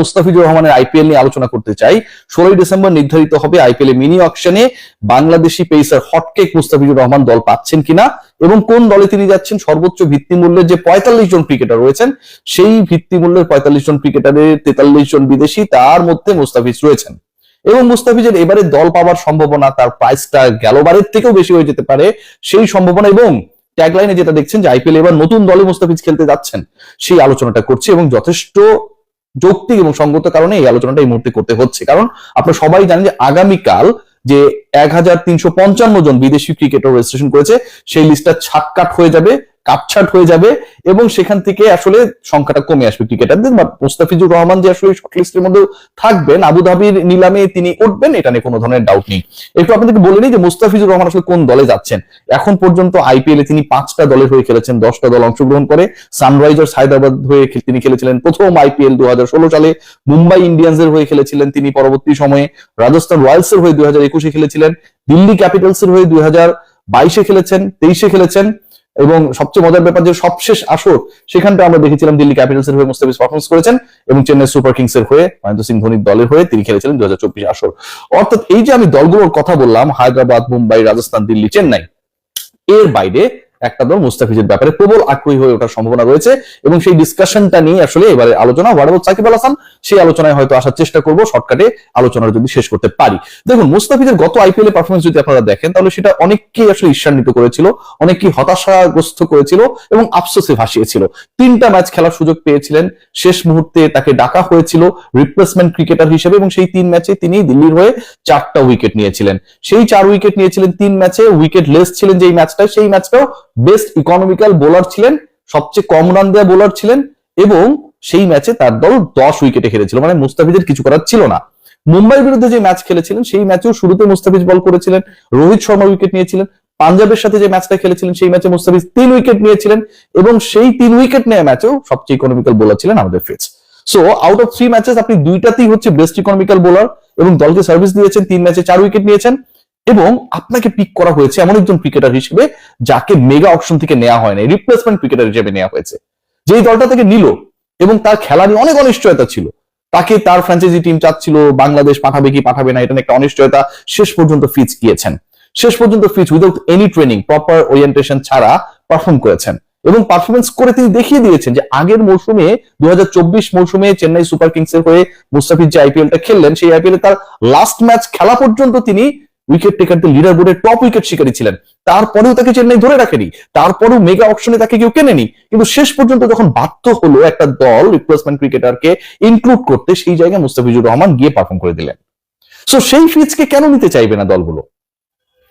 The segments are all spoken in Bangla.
মুস্তাফিজুর রহমানের আইপিএল নিয়ে আলোচনা করতে চাই। ষোলোই ডিসেম্বর নির্ধারিত হবে আইপিএল মিনি অকশনে বাংলাদেশি পেসার হটকেক মুস্তাফিজুর রহমান দল পাচ্ছেন কিনা এবং কোন দলে তিনি যাচ্ছেন, সর্বোচ্চ ভিত্তি মূল্যের যে পঁয়তাল্লিশ জন ক্রিকেটার রয়েছেন, সেই ভিত্তি মূল্যের পঁয়তাল্লিশ জন ক্রিকেটারের তেতাল্লিশ জন বিদেশি তার মধ্যে মুস্তাফিজ রয়েছেন। এবং মুস্তাফিজের এবারে দল পাওয়ার সম্ভাবনা তার প্রাইসটা গেলবারের থেকেও বেশি হয়ে যেতে পারে সেই সম্ভাবনা এবং ট্যাগলাইনে যেটা দেখছেন যে আইপিএল এবার নতুন দলে মুস্তাফিজ খেলতে যাচ্ছেন, সেই আলোচনাটা করছি এবং যথেষ্ট যৌক্তিক এবং সঙ্গত কারণে এই আলোচনাটা এই মুহূর্তে করতে হচ্ছে। কারণ আপনারা সবাই জানেন যে আগামীকাল যে এক হাজার তিনশো পঞ্চান্ন জন বিদেশি ক্রিকেটার রেজিস্ট্রেশন করেছে, সেই লিস্টটা ছাটকাট হয়ে যাবে। কাটছাট হয়ে যাবে এবং সেখান থেকে আসলে সংখ্যাটা কমে আসবে ক্রিকেটারদের। বাট মুস্তাফিজুর রহমান যে আসলে শর্ট লিস্টের মধ্যে থাকবেন, আবুধাবির নিলামে তিনি উঠবেন, এটা নিয়ে কোনো ধরনের ডাউট নেই। একটু আপনাদেরকে বলে নিই যে মুস্তাফিজুর রহমান আসলে কোন দলে যাচ্ছেন? এখন পর্যন্ত আইপিএল এ তিনি পাঁচটা দলের হয়ে খেলেছেন, দশটা দল অংশগ্রহণ করে। সানরাইজার্স হায়দ্রাবাদ হয়ে তিনি খেলেছিলেন প্রথম আইপিএল দু হাজার ষোলো সালে। মুম্বাই ইন্ডিয়ান্সের হয়ে খেলেছিলেন তিনি পরবর্তী সময়ে। রাজস্থান রয়্যালস এর হয়ে দুই হাজার একুশে খেলেছিলেন। দিল্লি ক্যাপিটালস এর হয়ে দুই হাজার বাইশে খেলেছেন, তেইশে খেলেছেন। এবং সবচেয়ে মজার ব্যাপার যে সবশেষ আসর, সেখানটা আমরা দেখেছিলাম দিল্লি ক্যাপিটালস এর হয়ে মুস্তাফিজ পারফরমেন্স করেছেন এবং চেন্নাই সুপার কিংস এর হয়ে মহেন্দ্র সিং ধোনির দলের হয়ে তিনি খেলেছিলেন দু হাজার চব্বিশ আসর। অর্থাৎ এই যে আমি দলগুলোর কথা বললাম, হায়দ্রাবাদ, মুম্বাই, রাজস্থান, দিল্লি, চেন্নাই, এর বাইরে একটা দল মুস্তাফিজের ব্যাপারে প্রবল আগ্রহী হয়ে ওঠার সম্ভাবনা রয়েছে এবং সেই ডিসকাশনটা নিয়ে আসলে এবারে আলোচনা ওয়ার্ড সাকিব আল হাসান, সেই আলোচনায় হয়তো আসার চেষ্টা করব, শর্টকাটে আলোচনাটা যদি শেষ করতে পারি। দেখুন, মুস্তাফিজের গত আইপিএল এর পারফরমেন্স যদি আপনারা দেখেন, তাহলে সেটা অনেককেই আসলে ঈর্ষান্বিত করেছিল, অনেককেই হতাশাগ্রস্ত করেছিল এবং আফসোসে ভাসিয়েছিল। তিনটা ম্যাচ খেলার সুযোগ পেয়েছিলেন, শেষ মুহূর্তে তাকে ডাকা হয়েছিল রিপ্লেসমেন্ট ক্রিকেটার হিসেবে এবং সেই তিন ম্যাচে তিনি দিল্লির হয়ে চারটা উইকেট নিয়েছিলেন। সেই চার উইকেট নিয়েছিলেন তিন ম্যাচে উইকেট লেস ছিলেন যেই ম্যাচটা সেই ম্যাচটাও বেস্ট ইকোনমিক্যাল বোলার ছিলেন, সবচেয়ে কম রান দেওয়া বোলার ছিলেন এবং সেই ম্যাচে তার দল দশ উইকেটে খেলেছিল মানে মুস্তাফিজের কিছু করার ছিল না। মুম্বাইয়ের বিরুদ্ধে যে ম্যাচ খেলেছিলেন, সেই ম্যাচেও শুরুতে মুস্তাফিজ বল করেছিলেন, রোহিত শর্মা উইকেট নিয়েছিলেন, পাঞ্জাবের সাথে যে ম্যাচটা খেলেছিলেন, সেই ম্যাচে মুস্তাফিজ তিন উইকেট নিয়েছিলেন এবং সেই তিন উইকেট নেওয়া ম্যাচেও সবচেয়ে ইকোনমিক্যাল বোলার ছিলেন আমাদের Fizz so out of three matches আপনি দুইটাতেই হচ্ছে বেস্ট ইকোনমিক্যাল বোলার এবং দলকে সার্ভিস দিয়েছেন, তিন ম্যাচে চার উইকেট নিয়েছেন। এবং আপনাকে পিক করা হয়েছে এমন একজন ক্রিকেটার হিসেবে যাকে মেগা অপশন থেকে নেওয়া হয় না রিপ্লেসমেন্ট ক্রিকেটার হিসেবে নেওয়া হয়েছে। যেই দলটা থেকে নিল এবং তার খেলা নিয়ে অনেক অনিশ্চয়তা ছিল। তাকে তার ফ্র্যাঞ্চাইজি টিম চাচ্ছিল, বাংলাদেশ পাঠাবে কি পাঠাবে না, এটা একটা অনিশ্চয়তা শেষ পর্যন্ত ফিচ গিয়েছেন। শেষ পর্যন্ত Fizz without any training proper orientation ছাড়া পারফর্ম করেছেন। এবং পারফরমেন্স করে তিনি দেখিয়ে দিয়েছেন যে আগের মৌসুমে দু হাজার চব্বিশ মৌসুমে চেন্নাই সুপার কিংস এর হয়ে মুস্তাফিজ যে আইপিএলটা খেললেন, সেই আইপিএল তার লাস্ট ম্যাচ খেলা পর্যন্ত তিনি উইকেট টেকারদের লিডার বোর্ডের টপ উইকেট শিকারী ছিলেন। তারপরেও তাকে চেন্নাই ধরে রাখেনি। তারপরেও মেগা অপশনে তাকে কেউ কেনেনি। কিন্তু শেষ পর্যন্ত যখন বাধ্য হলো একটা দল রিপ্লেসমেন্ট ক্রিকেটারকে ইনক্লুড করতে, সেই জায়গায় মুস্তাফিজুর রহমান গিয়ে পারফর্ম করে দিলেন। সো সেই ফিজকে কেন নিতে চাইবে না দলগুলো?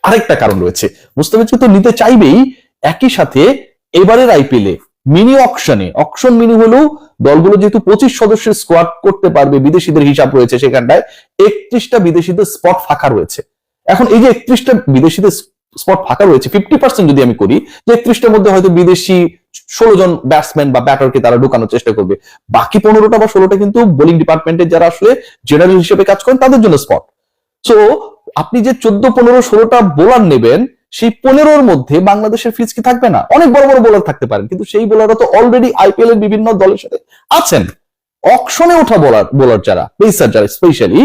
আরেকটা কারণ রয়েছে। মুস্তাফিজকে তো নিতে চাইবেই। একই সাথে এবারের আইপিএল এ মিনি অকশনে অকশন মিনি হলেও দলগুলো যেহেতু পঁচিশ সদস্যের স্কোয়াড করতে পারবে, বিদেশিদের হিসাব রয়েছে সেখানটায়, একত্রিশটা বিদেশিদের স্পট ফাঁকা রয়েছে। এখন এই যে একত্রিশটা বিদেশিদের স্পট ফাঁকা রয়েছে ফিফটি পার্সেন্ট যদি আমি করি, যে একত্রিশটার মধ্যে হয়তো বিদেশি ষোলো জন ব্যাটসম্যান বা ব্যাটারকে তারা ঢুকানোর চেষ্টা করবে। বাকি পনেরোটা বা ষোলোটা কিন্তু বোলিং ডিপার্টমেন্টের যারা আসলে জেনারেল হিসেবে কাজ করেন, তাদের জন্য স্পট সো আপনি যে চোদ্দ, পনেরো, ষোলোটা বোলার নেবেন, সেই পনেরোর মধ্যে বাংলাদেশের ফিজ কি থাকবে না? অনেক বড় বড় বোলার থাকতে পারেন, কিন্তু সেই বোলাররা তো অলরেডি আইপিএল এর বিভিন্ন দলের সাথে আছেন। অকশনে ওঠা বোলার বোলার যারা পেসার যারা স্পেশালি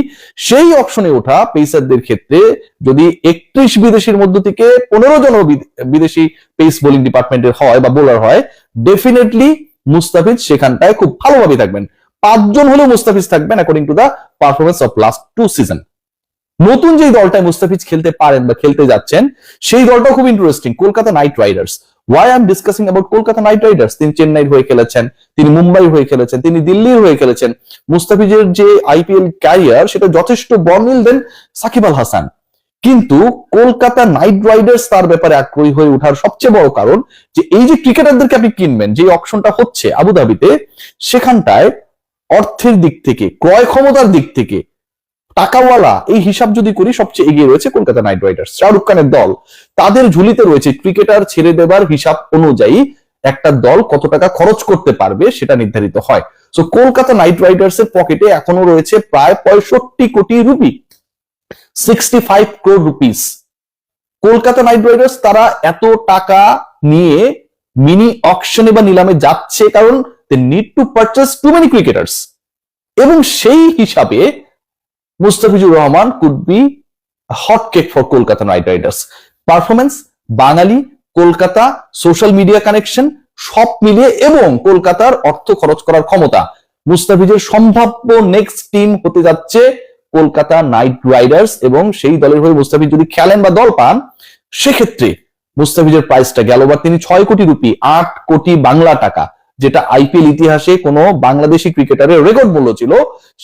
সেই অকশনে ওঠা পেসারদের ক্ষেত্রে যদি একত্রিশ বিদেশির মধ্য থেকে পনেরো জন বিদেশি পেস বোলিং ডিপার্টমেন্টের হয় বা বোলার হয় ডেফিনেটলি মুস্তাফিজ সেখানটায় খুব ভালোভাবে থাকবেন। পাঁচজন হলেও মুস্তাফিজ থাকবেন according to the performance of last two season নতুন যেই দলটায় মুস্তাফিজ খেলতে পারেন বা খেলতে যাচ্ছেন, সেই দলটাও খুব interesting Kolkata Knight Riders. Why I am discussing about Kolkata Knight Riders তিনি চেন্নাইয়ের হয়ে খেলেছেন, তিনি মুম্বাই হয়ে খেলেছেন, তিনি দিল্লির হয়ে খেলেছেন। মুস্তাফিজের যে আইপিএল ক্যারিয়ার সেটা যথেষ্ট বর্ণিল দেন সাকিব আল হাসান। কিন্তু কলকাতা নাইট রাইডার্স তার ব্যাপারে আগ্রহী হয়ে ওঠার সবচেয়ে বড় কারণ যে এই যে ক্রিকেটারদেরকে আপনি কিনবেন, যে অপশনটা হচ্ছে আবুধাবিতে সেখানটায় অর্থের দিক থেকে, ক্রয় ক্ষমতার দিক থেকে টাকাওয়ালা, এই হিসাব যদি করি, সবচেয়ে এগিয়ে রয়েছে কলকাতা নাইট রাইডার্স। শাহরুখ খানের দল, তাদের ঝুলিতে রয়েছে ক্রিকেটার ছেড়ে দেবার হিসাব অনুযায়ী একটা দল কত টাকা খরচ করতে পারবে সেটা নির্ধারিত হয়। সো কলকাতা নাইট রাইডার্স এর পকেটে এখনও রয়েছে প্রায় পঁয়ষট্টি কোটি rupee sixty five crore rupees Kolkata Knight Riders তারা এত টাকা নিয়ে মিনি অকশনে বা নিলামে যাচ্ছে কারণ they need to purchase too many cricketers এবং সেই হিসাবে Mustafizur Rahman could be hot cake for Kolkata Knight Riders performance Bangali, Kolkata social media connection সব মিলিয়ে এবং কলকাতার অর্থ খরচ করার ক্ষমতা। মুস্তাফিজের সম্ভাব্য নেক্সট টিম হতে যাচ্ছে কলকাতা নাইট রাইডার্স এবং সেই দলের হয়ে মুস্তাফিজ যদি খেলেন বা দল পান, সেক্ষেত্রে মুস্তাফিজের প্রাইসটা গেল বা তিনি ছয় কোটি রুপি, আট কোটি বাংলা টাকা, যেটা আইপিএল ইতিহাসে কোনো বাংলাদেশি ক্রিকেটারের রেকর্ড মূল্য ছিল,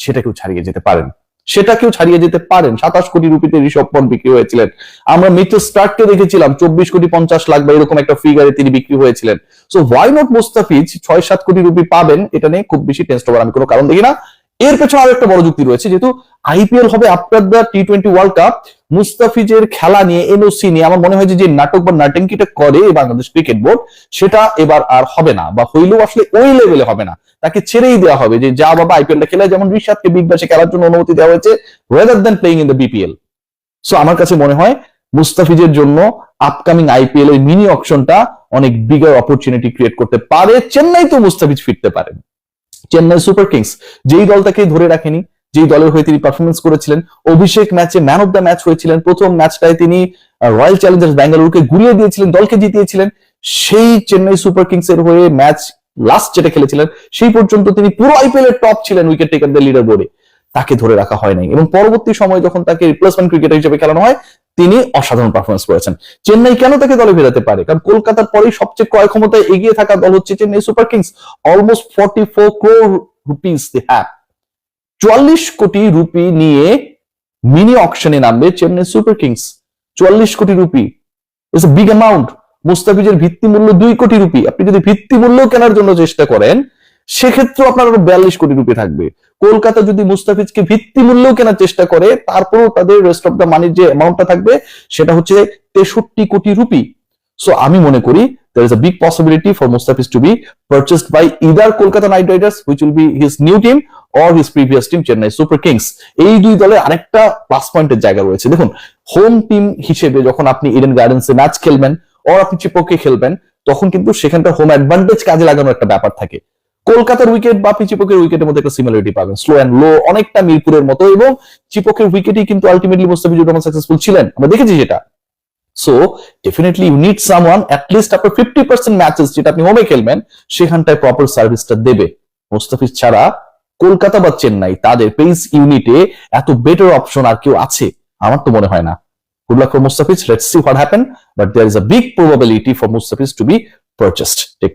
সেটাকেও ছাড়িয়ে যেতে পারেন। সেটাকেও ছাড়িয়ে যেতে পারেন। সাতাশ কোটি রুপিতে ঋষভ পন্ট বিক্রি হয়েছিলেন। আমরা মিত্র স্টার্টকে দেখেছিলাম, চব্বিশ কোটি পঞ্চাশ লাখ বা এরকম একটা ফিগারে তিনি বিক্রি হয়েছিলেন। So why not Mustafiz? ছয় সাত কোটি রুপি পাবেন, এটা নিয়ে খুব বেশি হবার আমি কোনো কারণ দেখি না। এর পেছনে আরও একটা বড় যুক্তি রয়েছে, যেহেতু আইপিএল হবে after the T twenty world cup মুস্তাফিজের খেলা নিয়ে এনওসি নিয়ে আমার মনে হয় যে নাটক বা নাটঙ্কিটা করে বাংলাদেশ ক্রিকেট বোর্ড, সেটা এবার আর হবে না বা হইলেও আসলে ওই লেভেলে হবে না। তাকে ছেড়েই দেওয়া হবে যে, যা বাবা আইপিএলটা খেলে, যেমন রিশাদকে বিগ ব্যাশে খেলার জন্য অনুমতি দেওয়া হয়েছে rather than playing in the BPL so আমার কাছে মনে হয় মুস্তাফিজের জন্য আপকামিং আইপিএল এর মিনি অপশনটা অনেক বিগার অপরচুনিটি ক্রিয়েট করতে পারে। চেন্নাই তো মুস্তাফিজ ফিরতে পারেন। চেন্নাই সুপার কিংস যেই দলটাকে ধরে রাখেনি যেই দলের হয়ে তিনি পারফরমেন্স করেছিলেন, অভিষেক ম্যাচে ম্যান অফ দ্য ম্যাচ হয়েছিলেন। প্রথম ম্যাচটায় তিনি রয়্যাল চ্যালেঞ্জার্স ব্যাঙ্গালুরুকে ঘুরিয়ে দিয়েছিলেন, দলকে জিতিয়েছিলেন। সেই চেন্নাই সুপার কিংস এর হয়ে ম্যাচ লাস্ট যেটা খেলেছিলেন, সেই পর্যন্ত তিনি পুরো আইপিএল এর টপ ছিলেন উইকেট টেকারদের লিডার বোর্ডে তাকে ধরে রাখা হয় নাই। এবং পরবর্তী সময় যখন তাকে রিপ্লেসমেন্ট ক্রিকেটার হিসেবে খেলানো হয়, তিনি অসাধারণ পারফরমেন্স করেছেন। চেন্নাই কেন তাকে দলে ফেরাতে পারে? কারণ কলকাতার পরেই সবচেয়ে ক্রয় ক্ষমতায় এগিয়ে থাকা দল হচ্ছে Chennai Super Kings almost forty four crore rupees they have চুয়াল্লিশ কোটি রুপি নিয়ে মিনি অকশনে নামবে চেন্নাই সুপার কিংস চুয়াল্লিশ কোটি রুপি। ইটস বিগ অ্যামাউন্ট মুস্তাফিজের ভিত্তি মূল্য দুই কোটি রুপি। আপনি যদি ভিত্তি মূল্য কেনার জন্য চেষ্টা করেন সেক্ষেত্রে আপনার আরও বিয়াল্লিশ কোটি রুপি থাকবে। কলকাতা যদি মুস্তাফিজকে ভিত্তি মূল্য কেনার চেষ্টা করে তারপরেও তাদের রেস্ট অফ দ্য মানির যে অ্যামাউন্টটা থাকবে সেটা হচ্ছে তেষট্টি কোটি রুপি। সো আমি মনে করি there is a big possibility for Mustafiz to be purchased by either Kolkata Knight Riders, which will be his new team, or his previous team, Chennai Super Kings. এই দুই দলে আরেকটা প্লাস পয়েন্টের জায়গা রয়েছে। দেখুন হোম টিম হিসেবে যখন আপনি ইডেন গার্ডেন্সে ম্যাচ খেলবেন অর আপনি চিপকে খেলবেন তখন কিন্তু সেখানটা হোম অ্যাডভান্টেজ কাজে লাগানোর একটা ব্যাপার থাকে। কলকাতার উইকেট বা আপনি চিপকের উইকেটের মধ্যে একটা সিমিলারিটি পাবেন। স্লো অ্যান্ড লো অনেকটা মিরপুরের মতো এবং চিপকের উইকেটই কিন্তু আলটিমেটলি মুস্তাফিজুর রহমান সাকসেসফুল ছিলেন। আমরা দেখেছি যেটা so definitely you need someone at least আপনার ফিফটি পার্সেন্ট ম্যাচেস যেটা আপনি হোমে খেলবেন সেখানটায় প্রপার সার্ভিসটা দেবে। মুস্তাফিজ ছাড়া কলকাতা বা চেন্নাই, তাদের পেস ইউনিটে এত বেটার অপশন আর কেউ আছে? আমার তো মনে হয় না। For Mustafiz let's see what happen but there is a big probability for Mustafiz to be purchased take